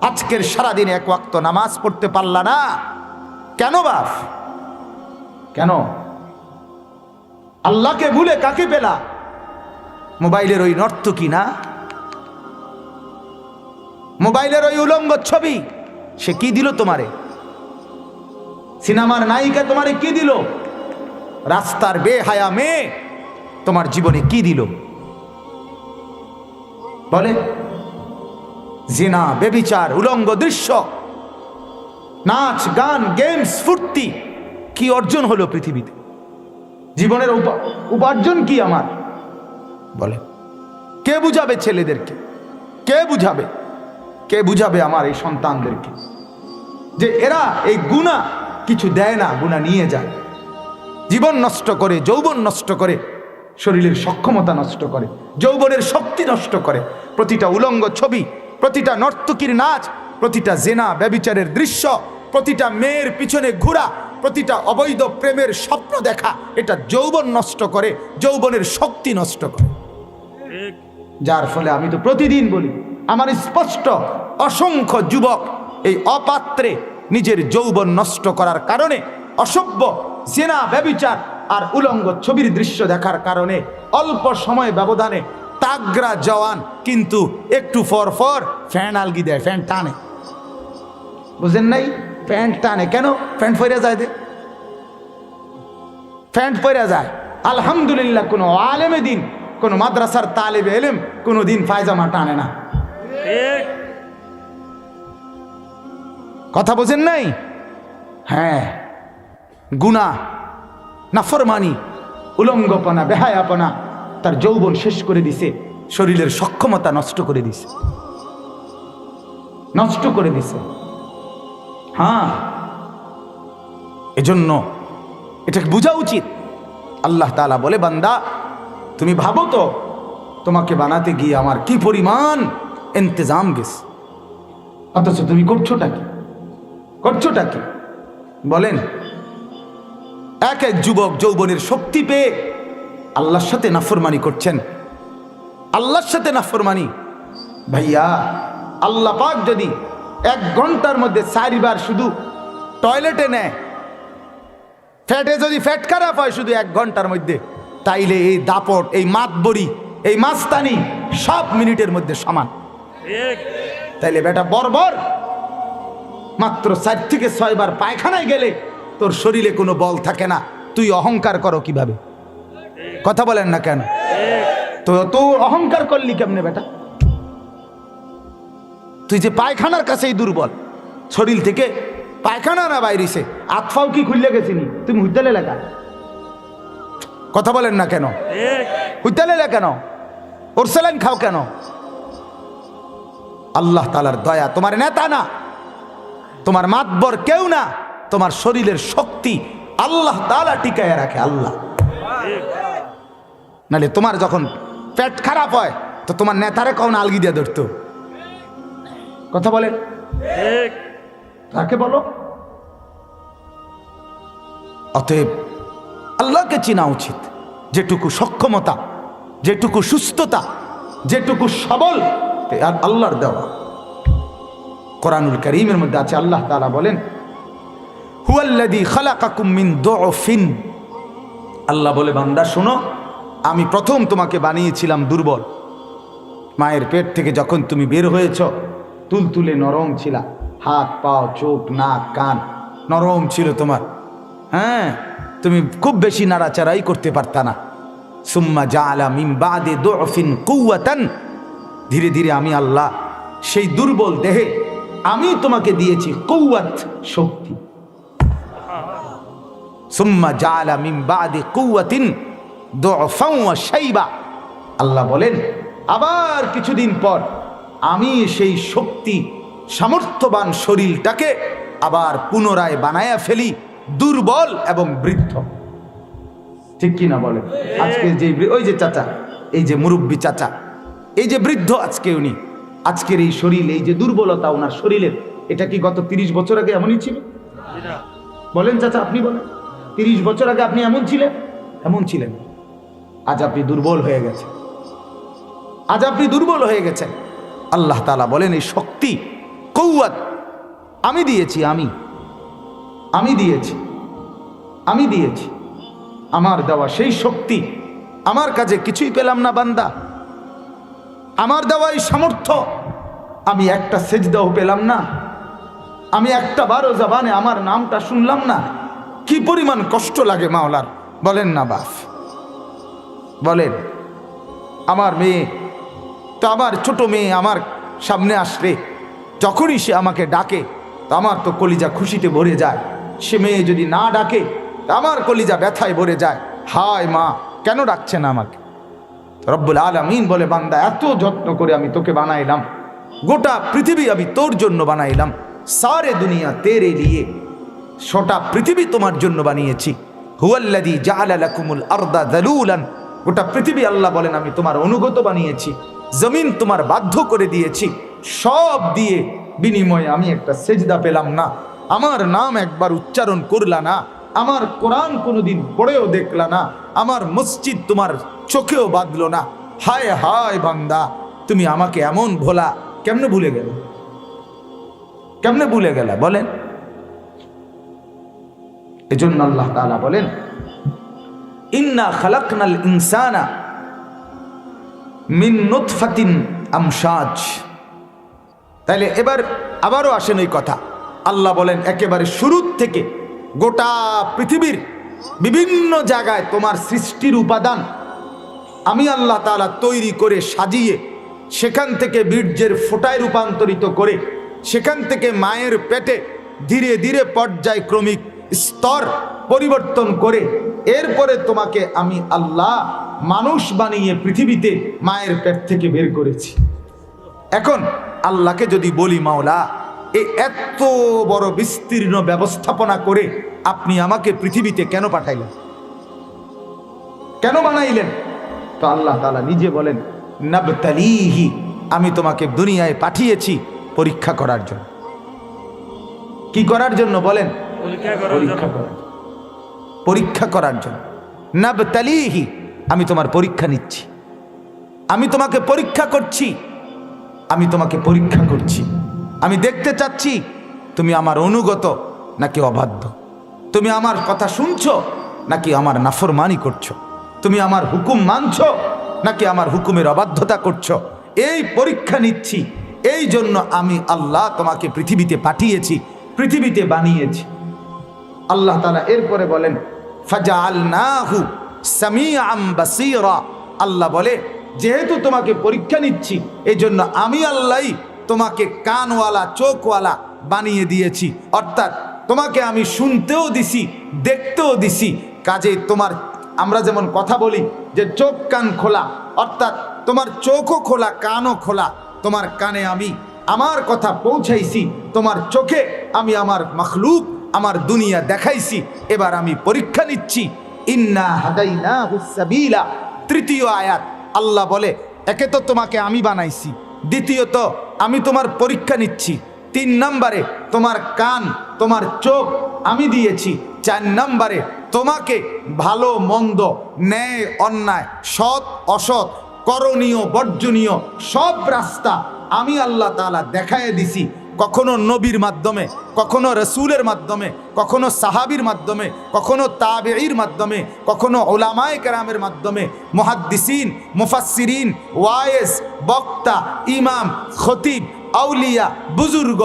আজকের সারাদিন এক ওয়াক্ত নামাজ পড়তে পারলা না। কেন বাপ? কেন? আল্লাহকে ভুলে কাকে পেলা? মোবাইলের ওই নর্তকী না? মোবাইলের ওই উলঙ্গ ছবি, সে কি দিল তোমারে? সিনেমার নায়িকা তোমারে কি দিল? রাস্তার বেহায়া মেয়ে তোমার জীবনে কি দিল? বলে জিনা, বেবিচার, উলঙ্গ দৃশ্য, নাচ, গান গেমস ফুর্তি, কি অর্জন হলো পৃথিবীতে? জীবনের উপা- উপার্জন কি আমার? বলে, কে বুঝাবে ছেলেদেরকে? কে বুঝাবে? কে বুঝাবে আমার এই সন্তানদেরকে? যে এরা এই গুণা কিছু দেয় না, গুণা নিয়ে যায়। জীবন নষ্ট করে, যৌবন নষ্ট করে, শরীরের সক্ষমতা নষ্ট করে, যৌবনের শক্তি নষ্ট করে, প্রতিটা উলঙ্গ ছবি প্রতিটা নর্তকীর নাচ, প্রতিটা জেনা ব্যবিচারের দৃশ্য, প্রতিটা মেয়ের পিছনে ঘোরা, প্রতিটা অবৈধ প্রেমের স্বপ্ন দেখা, এটা যৌবন নষ্ট করে, যৌবনের শক্তি নষ্ট করে। যার ফলে আমি তো প্রতিদিন বলি, আমার স্পষ্ট অসংখ্য যুবক এই অপাত্রে নিজের যৌবন নষ্ট করার কারণে, অসভ্য সেনা ব্যবিচার আর উলঙ্গ ছবির দৃশ্য দেখার কারণে অল্প সময় ব্যবধানে তাগরা জওয়ান, কিন্তু একটু ফর ফর ফ্যান আলগি দেয়, ফ্যান টানে। বুঝেন নাই? প্যান্ট টানে। কেন? প্যান্ট ফইরা যায় দে। প্যান্ট পরে যায়। আলহামদুলিল্লাহ, কোনো আলেমে দিন, কোনো মাদ্রাসার তালেবে এলেম, কোনো দিন পায়জামা টানে না। কথা বোঝেন নাই? হ্যাঁ। গুণা নাফরমানি, উলঙ্গপনা, বেহায়াপনা তার যৌবন শেষ করে দিছে। শরীরের সক্ষমতা নষ্ট করে দিছে। নষ্ট করে দিছে। হ্যাঁ। এজন্য এটাকে বোঝা উচিত। আল্লাহ তাআলা বলে, বান্দা, তুমি ভাবো তো, তোমাকে বানাতে গিয়ে আমার কি পরিমাণ ইন্তজাম গেছে। অথচ তুমি করছোটা কি? করছোটা কি? বলেন, এক এক যুবক যৌবনের শক্তি পেয়ে আল্লাহর সাথে নাফরমানি করছেন। আল্লাহর সাথে নাফরমানি। ভাইয়া আল্লাহ পাক যদি এক ঘণ্টার মধ্যে চারিবার শুধু টয়লেটে নেয় ফ্যাটে যদি ফ্যাট খারাপ হয় শুধু এক ঘণ্টার মধ্যে তাইলে এই দাপট এই মাতবরি এই মাস্তানি সব মিনিটের মধ্যে সমান। তাইলে বেটা বর্বর মাত্র চার থেকে ছয়বার পায়খানায় গেলে তোর শরীরে কোনো বল থাকে না। তুই অহংকার করো কীভাবে? কথা বলেন না কেন? তো তোর অহংকার করলি কেমনে বেটা? তুই যে পায়খানার কাছেই দুর্বল, শরীর থেকে পায়খানা না বাইরিছে আতফাও কি খুললে গেছিনি? তুমি হুইতালে লেখা। কথা বলেন না কেন? হুইতালে লে কেন? ওরসেলেন খাও কেন? আল্লাহ তালার দয়া, তোমার নেতা না, তোমার মাতবর কেউ না, তোমার শরীরের শক্তি আল্লাহ তালা টিকায় রাখে, আল্লাহ। নালে তোমার যখন পেট খারাপ হয় তো তোমার নেতারে কখন আলগি দিয়ে ধরতো? কথা বলেন। তাকে বলো? অতএব আল্লাহকে চেনা উচিত। যেটুকু সক্ষমতা যেটুকু সুস্থতা যেটুকু সবল আর আল্লাহর দেওয়া। কোরআনুল করিমের মধ্যে আছে আল্লাহ তাআলা বলেন হুয়াল্লাযী খালাকাকুম মিন দুফিন। আল্লাহ বলে বান্দা শোনো আমি প্রথম তোমাকে বানিয়েছিলাম দুর্বল। মায়ের পেট থেকে যখন তুমি বের হয়েছ, তুলতুলে নরম ছিলা। হাত, পাও, চোখ, নাক, কান নরম ছিল তোমার। হ্যাঁ তুমি খুব বেশি নাড়াচাড়াই করতে পারতা না। সুম্মা জাআলা মিন বাদে দুফিন কুওয়াতান। ধীরে ধীরে আমি আল্লাহ, সেই দুর্বল দেহে আমি তোমাকে দিয়েছি কৌয়াত শক্তি। সুম্মা জাআলা মিন বাদে কুওয়াতিন। শাইবা। আল্লাহ বলেন আবার কিছুদিন পর আমি সেই শক্তি সামর্থ্যবান শরীরটাকে আবার পুনরায় বানায়া ফেলি দুর্বল এবং বৃদ্ধ। ঠিক কি না বলে আজকে যে ওই যে চাচা এই যে মুরব্বী চাচা এই যে বৃদ্ধ আজকে উনি আজকের এই শরীর এই যে দুর্বলতা ওনার শরীরের এটা কি গত তিরিশ বছর আগে এমনই ছিল? বলেন চাচা আপনি বলেন তিরিশ বছর আগে আপনি এমন ছিলেন? এমন ছিলেন। আজ আপনি দুর্বল হয়ে গেছেন। আজ আপনি দুর্বল হয়ে গেছেন। আল্লাহ তালা বলেন, এই শক্তি, কৌয়াত, আমি দিয়েছি, আমি। আমি দিয়েছি আমি দিয়েছি। আমার দেওয়া সেই শক্তি, আমার কাছে কিছুই পেলাম না, বান্দা। আমার দেওয়া এই সামর্থ্য। আমি একটা সেজদাও পেলাম না। আমি একটা বারো জাবানে আমার নামটা শুনলাম না। কি পরিমাণ কষ্ট লাগে মাওলার। বলেন না, বাফ। বলেন, আমার মেয়ে, তো আমার ছোট মেয়ে আমার সামনে আসলে। যখনই সে আমাকে ডাকে, তো আমার তো কলিজা খুশিতে ভরে যায়। সে মেয়ে যদি না ডাকে আমার কলিজা ব্যথায় ভরে যায়। হায় মা, কেন ডাকছে না আমাকে? রব্বুল আলমিন বলে, বান্দা, এত যত্ন করে আমি তোকে বানাইলাম। গোটা পৃথিবী আমি তোর জন্য বানাইলাম। সারে দুনিয়া তেরে লিয়ে। সোটা পৃথিবী তোমার জন্য বানিয়েছি। হুয়াল্লাদি জাহালাকুমুল আরদা দালুলান গোটা পৃথিবী আল্লাহ বলেন, আমি তোমার অনুগত বানিয়েছি, জমিন তোমার বাধ্য করে দিয়েছি, সব দিয়ে বিনিময়ে আমি একটা সেজদা পেলাম না। আমার নাম একবার উচ্চারণ করলা না, আমার কোরআন কোনোদিন পড়েও দেখলা না, আমার মসজিদ তোমার চোখেও বাঁধলো না। হায় হায় বান্দা, তুমি আমাকে এমন ভোলা, কেমনে ভুলে গেলে? কেমনে ভুলে গেলা বলেন? এজন্য আল্লাহ তাআলা বলেন ইন্না খালাকনাল ইনসানা মিন নুতফাতিন আমসাজ তাইলে এবার আবারও আসেন ওই কথা। আল্লাহ বলেন, একেবারে শুরুর থেকে গোটা পৃথিবীর বিভিন্ন জায়গায় তোমার সৃষ্টির উপাদান আমি আল্লাহ তাআলা তৈরি করে সাজিয়ে সেখান থেকে বীর্যের ফোটায় রূপান্তরিত করে সেখান থেকে মায়ের পেটে ধীরে ধীরে পর্যায়ক্রমিক স্তর পরিবর্তন করে এরপরে তোমাকে আমি আল্লাহ মানুষ বানিয়ে পৃথিবীতে মায়ের পেট থেকে বের করেছি। এখন আল্লাহকে যদি বলি মাওলা এই এত বড় বিস্তীর্ণ ব্যবস্থাপনা করে আপনি আমাকে পৃথিবীতে কেন পাঠাইলেন? কেন বানাইলেন? তো আল্লাহ তালা নিজে বলেন নাবতালিহি আমি তোমাকে দুনিয়ায় পাঠিয়েছি পরীক্ষা করার জন্য। কি করার জন্য বলেন? পরীক্ষা করার জন্য। পরীক্ষা করার জন্য। নাবতালিহি, আমি তোমার পরীক্ষা নিচ্ছি। আমি তোমাকে পরীক্ষা করছি। আমি তোমাকে পরীক্ষা করছি। আমি দেখতে চাচ্ছি, তুমি আমার অনুগত নাকি অবাধ্য? তুমি আমার কথা শুনছো নাকি আমার নাফরমানি করছ? তুমি আমার হুকুম মানছ নাকি আমার হুকুমের অবাধ্যতা করছ? এই পরীক্ষা নিচ্ছি। এই জন্য আমি আল্লাহ তোমাকে পৃথিবীতে পাঠিয়েছি, পৃথিবীতে বানিয়েছি। আল্লাহ তালা এরপরে বলেন ফাজা আল্লাহু সামিআম বাসীরা। আল্লাহ বলে, যেহেতু তোমাকে পরীক্ষা নিচ্ছি এই জন্য আমি আল্লাহই তোমাকে কানওয়ালা, চোখওয়ালা বানিয়ে দিয়েছি। অর্থাৎ তোমাকে আমি শুনতেও দিছি, দেখতেও দিছি। কাজে তোমার, আমরা যেমন কথা বলি যে চোখ, কান খোলা, অর্থাৎ তোমার চোখও খোলা, কানও খোলা। তোমার কানে আমি আমার কথা পৌঁছাইছি, তোমার চোখে আমি আমার মখলুক আমার দুনিয়া দেখাইছি, এবার আমি পরীক্ষা নিচ্ছি। ইন্না হাদাইনা হুসাবিলা তৃতীয় আয়াত, আল্লাহ বলে, একে তো তোমাকে আমি বানাইছি। দ্বিতীয়ত, আমি তোমার পরীক্ষা নিচ্ছি। তিন নম্বরে, তোমার কান, তোমার চোখ আমি দিয়েছি। চার নম্বরে, তোমাকে ভালো, মন্দ, ন্যায়, অন্যায়, সৎ, অসৎ, করণীয়, বর্জনীয় সব রাস্তা আমি আল্লাহ তালা দেখায় দিছি। কখনো নবীর মাধ্যমে, কখনো রসুলের মাধ্যমে, কখনো সাহাবির মাধ্যমে, কখনো তাবেঈর মাধ্যমে, কখনো ওলামায় কেরামের মাধ্যমে, মুহাদ্দিসিন, মুফাসসিরিন, ওয়ায়েস, বক্তা, ইমাম, খতিব, আউলিয়া, বুজুর্গ,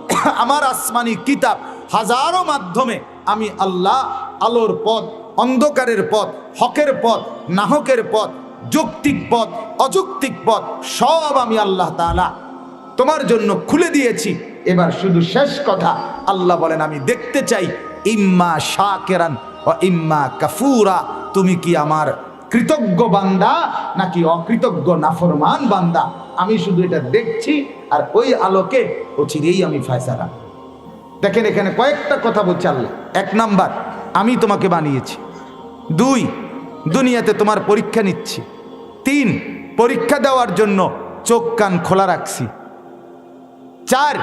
আমার আসমানি কিতাব, হাজারো মাধ্যমে আমি আল্লাহ আলোর পথ, অন্ধকারের পথ, হকের পথ, নাহকের পথ, যৌক্তিক পথ, অযৌক্তিক পথ, সব আমি আল্লাহ তাআলা তোমার জন্য খুলে দিয়েছি। এবার শুধু শেষ কথা, আল্লাহ বলেন, আমি দেখতে চাই, ইম্মা শাকেরান ও ইম্মা কাফুরা। তুমি কি আমার কৃতজ্ঞ বান্দা নাকি অকৃতজ্ঞ নাফরমান বান্দা? আমি শুধু এটা দেখছি আর ওই আলোকে অচিরেই আমি ফয়সালা। দেখেন, এখানে কয়েকটা কথা বলছে আল্লাহ। এক নাম্বার, আমি তোমাকে বানিয়েছি। দুই, দুনিয়াতে তোমার পরীক্ষা নিচ্ছি। তিন, পরীক্ষা দেওয়ার জন্য চোখ কান খোলা রাখছি। চার,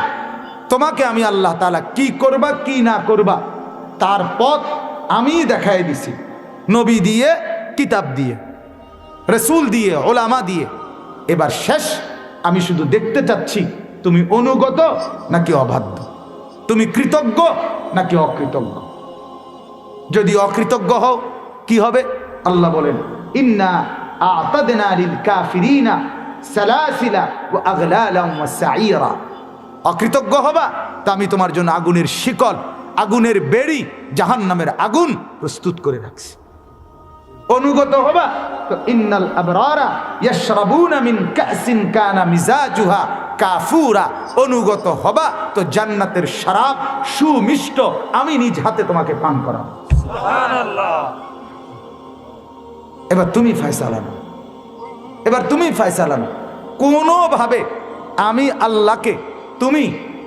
তোমাকে আমি আল্লাহ তালা কি করবা, কি না করবা, তার পথ আমি দেখাই দিছি। নবী দিয়ে, কিতাব দিয়ে, রসুল দিয়ে, ওলামা দিয়ে। এবার শেষ, আমি শুধু দেখতে চাচ্ছি, তুমি অনুগত নাকি অবাধ্য? তুমি কৃতজ্ঞ নাকি অকৃতজ্ঞ? যদি অকৃতজ্ঞ হও, কি হবে? আল্লাহ বলেন, ইন্না আতাদনা লিল কাফিরিনা সালাসিলা ওয়া আগলালাম ওয়া সাইরা অকৃতজ্ঞ হবা তা আমি তোমার জন্য আগুনের শিকল আগুনের বেড়ি জাহান্নামের আগুন প্রস্তুত করে রাখছি। অনুগত হবা তো ইন্নাল আবরারা ইয়াশরাবুনা মিন কাসিন কানা মিজাজুহা কাফুরা। অনুগত হবা তো জান্নাতের শরাব সুমিষ্ট আমি নিজ হাতে তোমাকে পান করাবো। এবার তুমি ফয়সালা নাও। এবার তুমি ফয়সালা নাও। কোনোভাবে আমি আল্লাহকে তুমি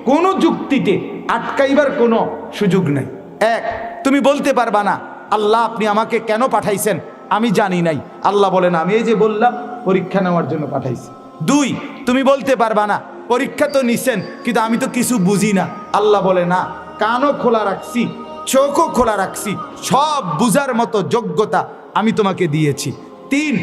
কোনো যুক্তিতে আটকাইবার কোনো সুযোগ নেই। এক, তুমি বলতে পারবা না, আল্লাহ আপনি আমাকে কেন পাঠাইছেন? আমি জানি নাই। আল্লাহ বলেন, আমি এই যে বললাম, পরীক্ষা নেওয়ার জন্য পাঠাইছি। দুই, তুমি বলতে পারবা না, পরীক্ষা তো নিছেন, কিন্তু আমি তো কিছু বুঝি না। আল্লাহ বলে, না, কানও খোলা রাখছি, চোখও খোলা রাখছি, সব বুঝার মতো যোগ্যতা আমি তোমাকে দিয়েছি। তিন,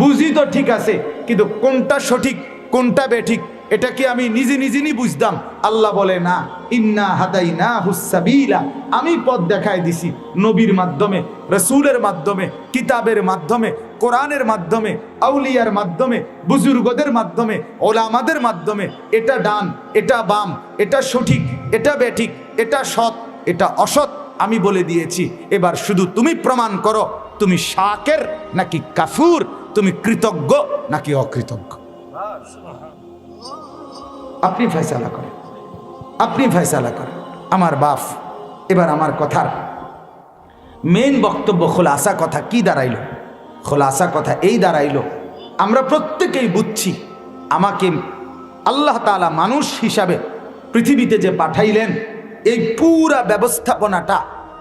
বুঝি তো ঠিক আছে, কিন্তু কোনটা সঠিক, কোনটা বেঠিক এটা কি আমি নিজে নিজেই বুঝতাম। আল্লাহ বলে, না, ইন্না হাদাই না হুসাবিলা আমি পথ দেখায় দিছি নবীর মাধ্যমে, রসুলের মাধ্যমে, কিতাবের মাধ্যমে, কোরআনের মাধ্যমে, আউলিয়ার মাধ্যমে, বুজুর্গদের মাধ্যমে, ওলামাদের মাধ্যমে। এটা ডান, এটা বাম, এটা সঠিক, এটা বেঠিক এটা সৎ, এটা অসৎ আমি বলে দিয়েছি। এবার শুধু তুমি প্রমাণ করো, তুমি শাকের নাকি কাফুর, তুমি কৃতজ্ঞ নাকি অকৃতজ্ঞ? আপনি ফয়সালা করেন। আপনি ফয়সালা করেন। আমার বাপ, এবার আমার কথার মেন বক্তব্য খোলাসা কথা কি দাঁড়াইল? খোলাসা কথা এই দাঁড়াইল, আমরা প্রত্যেকেই বুঝছি, আমাকে আল্লাহ তাআলা মানুষ হিসাবে পৃথিবীতে যে পাঠাইলেন, এই পুরা ব্যবস্থাপনাটা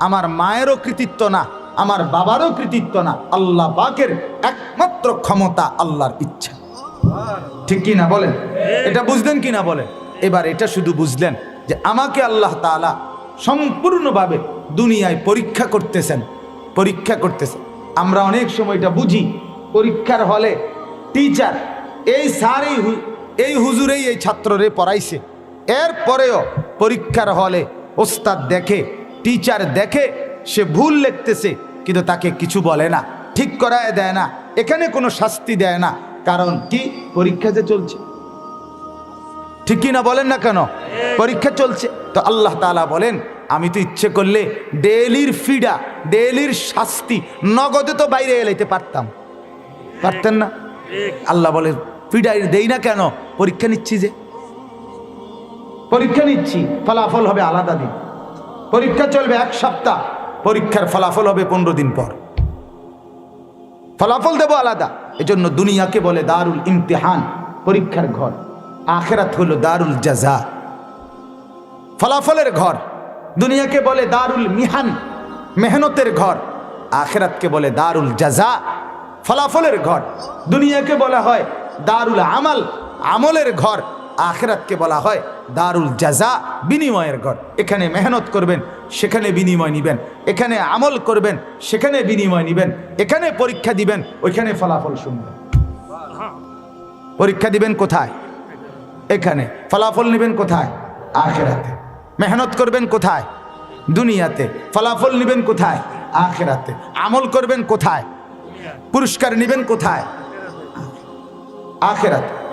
আমার মায়েরও কৃতিত্ব না, আমার বাবারও কৃতিত্ব না, আল্লাহ পাকের একমাত্র ক্ষমতা আল্লাহর ইচ্ছা। ঠিক কি না বলেন? এটা বুঝলেন কি না বলেন? এবার এটা শুধু বুঝলেন যে আমাকে আল্লাহ তাআলা সম্পূর্ণভাবে দুনিয়ায় পরীক্ষা করতেছেন পরীক্ষা করতেছেন। আমরা অনেক সময় এটা বুঝি, পরীক্ষার হলে টিচার এই স্যার এই এই হুজুরেই এই ছাত্ররে পড়াইছে। এরপরেও পরীক্ষার হলে ওস্তাদ দেখে টিচার দেখে, সে ভুল লিখতেছে, কিন্তু তাকে কিছু বলে না, ঠিক করায় দেয় না, এখানে কোনো শাস্তি দেয় না। কারণ কি? পরীক্ষা যে চলছে। ঠিক কি না বলেন না কেন? পরীক্ষা চলছে। তো আল্লাহ তাআলা বলেন, আমি তো ইচ্ছে করলে ডেলির ফিডা ডেলির শাস্তি নগদে তো বাইরে এলাইতে পারতাম। পারতেন না? আল্লাহ বলে ফিডাই দেই না কেন? পরীক্ষা নিচ্ছি যে। পরীক্ষা নিচ্ছি, ফলাফল হবে আলাদা দিন। পরীক্ষা চলবে এক সপ্তাহ, পরীক্ষার ফলাফল হবে পনেরো দিন পর। ফলাফল দেব আলাদা। এজন্য দুনিয়াকে বলে দারুল ইমতিহান, পরীক্ষার ঘর। আখেরাত হলো দারুল জাজা। ফলাফলের ঘর। দুনিয়াকে বলে দারুল মিহান, মেহনতের ঘর। আখেরাতকে বলে দারুল জাজা। ফলাফলের ঘর। দুনিয়াকে বলা হয় দারুল আমাল, আমলের ঘর। আখেরাতকে বলা হয় দারুল জাজা, বিনিময়ের ঘর। এখানে মেহনত করবেন, সেখানে বিনিময় নিবেন। এখানে আমল করবেন, সেখানে বিনিময় নিবেন। এখানে পরীক্ষা দিবেন, ওইখানে ফলাফল শুনবেন। পরীক্ষা দিবেন কোথায়? এখানে। ফলাফল নেবেন কোথায়? আখেরাতে। মেহনত করবেন কোথায়? দুনিয়াতে। ফলাফল নেবেন কোথায়? আখেরাতে। আমল করবেন কোথায়? পুরস্কার নেবেন কোথায়? আখেরাতে।